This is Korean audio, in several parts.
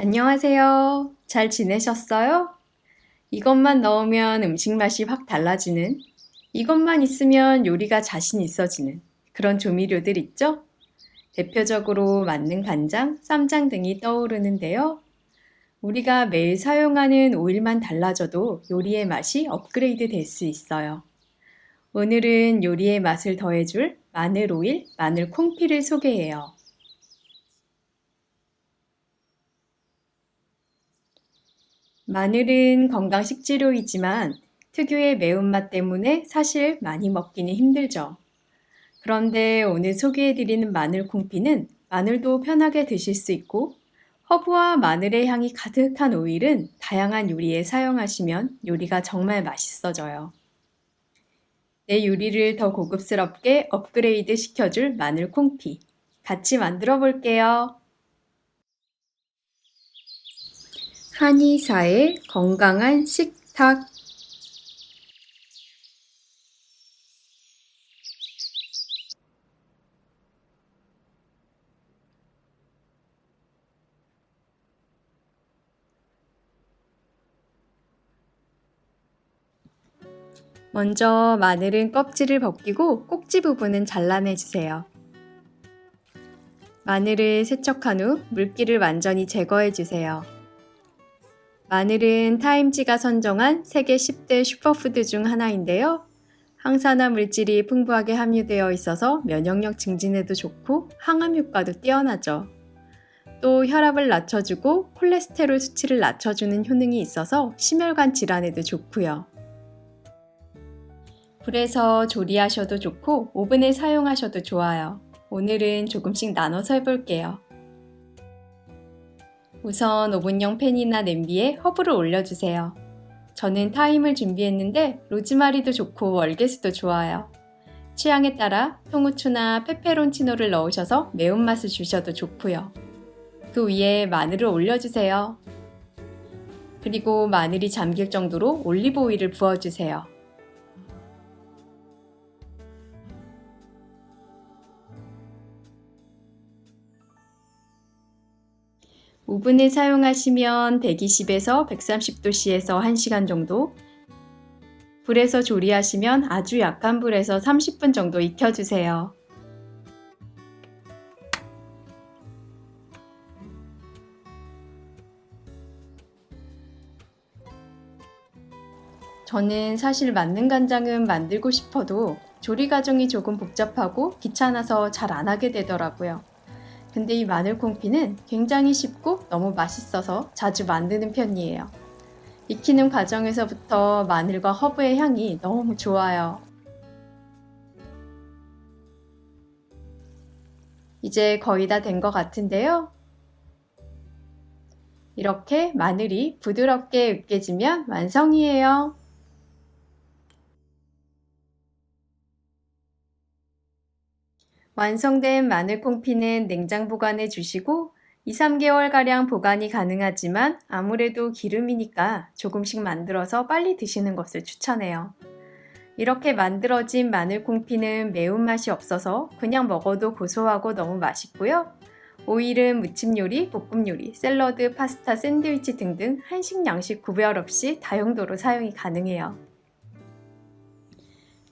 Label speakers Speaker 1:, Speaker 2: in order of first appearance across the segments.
Speaker 1: 안녕하세요. 잘 지내셨어요? 이것만 넣으면 음식 맛이 확 달라지는, 이것만 있으면 요리가 자신 있어지는 그런 조미료들 있죠? 대표적으로 만능 간장, 쌈장 등이 떠오르는데요. 우리가 매일 사용하는 오일만 달라져도 요리의 맛이 업그레이드 될 수 있어요. 오늘은 요리의 맛을 더해줄 마늘 오일, 마늘 콩피를 소개해요. 마늘은 건강 식재료이지만 특유의 매운맛 때문에 사실 많이 먹기는 힘들죠. 그런데 오늘 소개해드리는 마늘 콩피는 마늘도 편하게 드실 수 있고 허브와 마늘의 향이 가득한 오일은 다양한 요리에 사용하시면 요리가 정말 맛있어져요. 내 요리를 더 고급스럽게 업그레이드 시켜줄 마늘 콩피. 같이 만들어 볼게요. 한의사의 건강한 식탁. 먼저 마늘은 껍질을 벗기고 꼭지 부분은 잘라내 주세요. 마늘을 세척한 후 물기를 완전히 제거해 주세요. 마늘은 타임지가 선정한 세계 10대 슈퍼푸드 중 하나인데요. 항산화 물질이 풍부하게 함유되어 있어서 면역력 증진에도 좋고 항암 효과도 뛰어나죠. 또 혈압을 낮춰주고 콜레스테롤 수치를 낮춰주는 효능이 있어서 심혈관 질환에도 좋고요. 불에서 조리하셔도 좋고 오븐에 사용하셔도 좋아요. 오늘은 조금씩 나눠서 해볼게요. 우선 오븐용 팬이나 냄비에 허브를 올려주세요. 저는 타임을 준비했는데 로즈마리도 좋고 월계수도 좋아요. 취향에 따라 통후추나 페페론치노를 넣으셔서 매운맛을 주셔도 좋고요. 그 위에 마늘을 올려주세요. 그리고 마늘이 잠길 정도로 올리브 오일을 부어주세요. 오븐을 사용하시면 120에서 130도씨에서 1시간 정도, 불에서 조리하시면 아주 약한 불에서 30분 정도 익혀주세요. 저는 사실 만능 간장은 만들고 싶어도 조리 과정이 조금 복잡하고 귀찮아서 잘 안 하게 되더라고요. 근데 이 마늘 콩피는 굉장히 쉽고 너무 맛있어서 자주 만드는 편이에요. 익히는 과정에서부터 마늘과 허브의 향이 너무 좋아요. 이제 거의 다 된 것 같은데요. 이렇게 마늘이 부드럽게 으깨지면 완성이에요. 완성된 마늘 콩피는 냉장 보관해 주시고 2, 3개월가량 보관이 가능하지만 아무래도 기름이니까 조금씩 만들어서 빨리 드시는 것을 추천해요. 이렇게 만들어진 마늘 콩피는 매운맛이 없어서 그냥 먹어도 고소하고 너무 맛있고요. 오일은 무침 요리, 볶음 요리, 샐러드, 파스타, 샌드위치 등등 한식, 양식 구별 없이 다용도로 사용이 가능해요.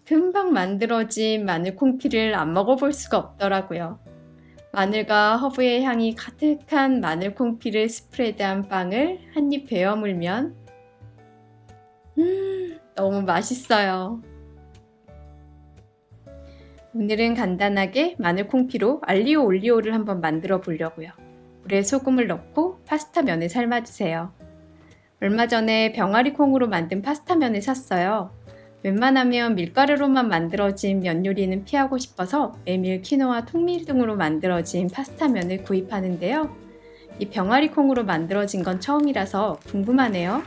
Speaker 1: 금방 만들어진 마늘 콩피를 안 먹어볼 수가 없더라고요. 마늘과 허브의 향이 가득한 마늘 콩피를 스프레드한 빵을 한 입 베어 물면 음, 너무 맛있어요. 오늘은 간단하게 마늘 콩피로 알리오 올리오를 한번 만들어 보려고요. 물에 소금을 넣고 파스타 면을 삶아주세요. 얼마 전에 병아리 콩으로 만든 파스타 면을 샀어요. 웬만하면 밀가루로만 만들어진 면 요리는 피하고 싶어서 메밀, 키노아, 통밀 등으로 만들어진 파스타면을 구입하는데요. 이 병아리 콩으로 만들어진 건 처음이라서 궁금하네요.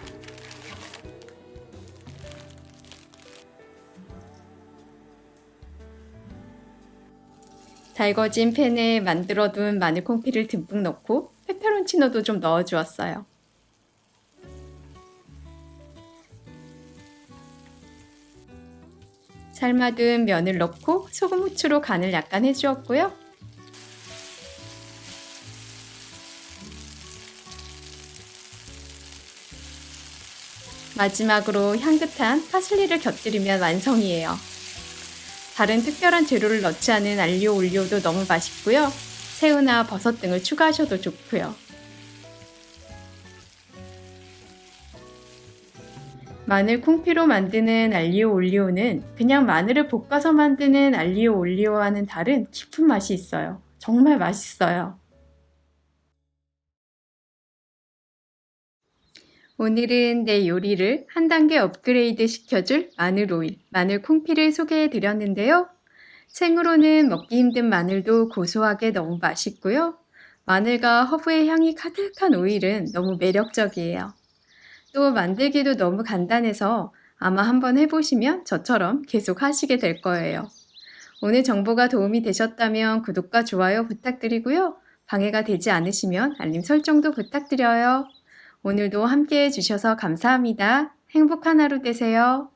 Speaker 1: 달궈진 팬에 만들어둔 마늘 콩피를 듬뿍 넣고 페페론치노도 좀 넣어주었어요. 삶아둔 면을 넣고 소금 후추로 간을 약간 해주었고요. 마지막으로 향긋한 파슬리를 곁들이면 완성이에요. 다른 특별한 재료를 넣지 않은 알리오 올리오도 너무 맛있고요. 새우나 버섯 등을 추가하셔도 좋고요. 마늘 콩피로 만드는 알리오 올리오는 그냥 마늘을 볶아서 만드는 알리오 올리오와는 다른 깊은 맛이 있어요. 정말 맛있어요. 오늘은 내 요리를 한 단계 업그레이드 시켜줄 마늘 오일, 마늘 콩피를 소개해 드렸는데요. 생으로는 먹기 힘든 마늘도 고소하게 너무 맛있고요. 마늘과 허브의 향이 가득한 오일은 너무 매력적이에요. 또 만들기도 너무 간단해서 아마 한번 해보시면 저처럼 계속 하시게 될 거예요. 오늘 정보가 도움이 되셨다면 구독과 좋아요 부탁드리고요. 방해가 되지 않으시면 알림 설정도 부탁드려요. 오늘도 함께 해주셔서 감사합니다. 행복한 하루 되세요.